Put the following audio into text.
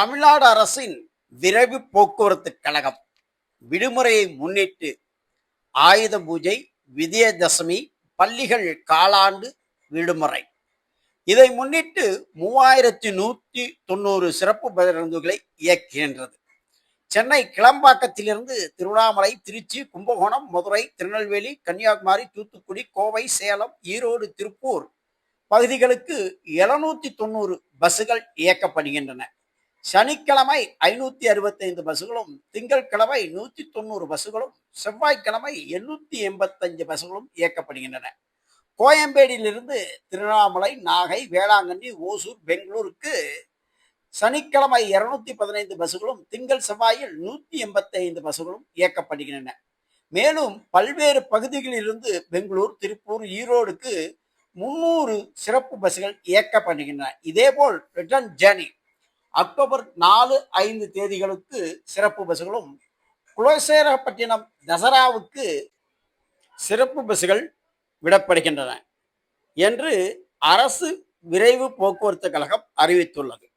தமிழ்நாடு அரசின் விரைவு போக்குவரத்து கழகம் விடுமுறையை முன்னிட்டு ஆயுத பூஜை விஜயதசமி பள்ளிகள் காலாண்டு விடுமுறை. இதை முன்னிட்டு மூவாயிரத்தி நூற்றி தொண்ணூறு சிறப்பு பேருந்துகளை இயக்குகின்றது. சென்னை கிளம்பாக்கத்திலிருந்து திருவண்ணாமலை திருச்சி கும்பகோணம் மதுரை திருநெல்வேலி கன்னியாகுமரி தூத்துக்குடி கோவை சேலம் ஈரோடு திருப்பூர் பகுதிகளுக்கு எழுநூத்தி தொண்ணூறு பஸ்ஸுகள் இயக்கப்படுகின்றன. சனிக்கிழமை ஐநூத்தி அறுபத்தைந்து பஸ்ஸுகளும் திங்கட்கிழமை நூத்தி தொண்ணூறு பஸ்ஸுகளும் செவ்வாய்க்கிழமை எண்ணூத்தி எண்பத்தஞ்சு பஸ்ஸுகளும் இயக்கப்படுகின்றன. கோயம்பேடியிலிருந்து திருவண்ணாமலை நாகை வேளாங்கண்ணி ஓசூர் பெங்களூருக்கு சனிக்கிழமை இருநூத்தி பதினைந்து பஸ்ஸுகளும் திங்கள் செவ்வாயில் நூத்தி எண்பத்தி ஐந்து பஸ்ஸுகளும் இயக்கப்படுகின்றன. மேலும் பல்வேறு பகுதிகளிலிருந்து பெங்களூர் திருப்பூர் ஈரோடுக்கு முன்னூறு சிறப்பு பஸ்கள் இயக்கப்படுகின்றன. இதேபோல் ரிட்டர்ன் ஜேர்னி அக்டோபர் நாலு ஐந்து தேதிகளுக்கு சிறப்பு பஸ்களும் குலசேரப்பட்டினம் தசராவுக்கு சிறப்பு பஸ்கள் விடப்படுகின்றன என்று அரசு விரைவு போக்குவரத்து கழகம் அறிவித்துள்ளது.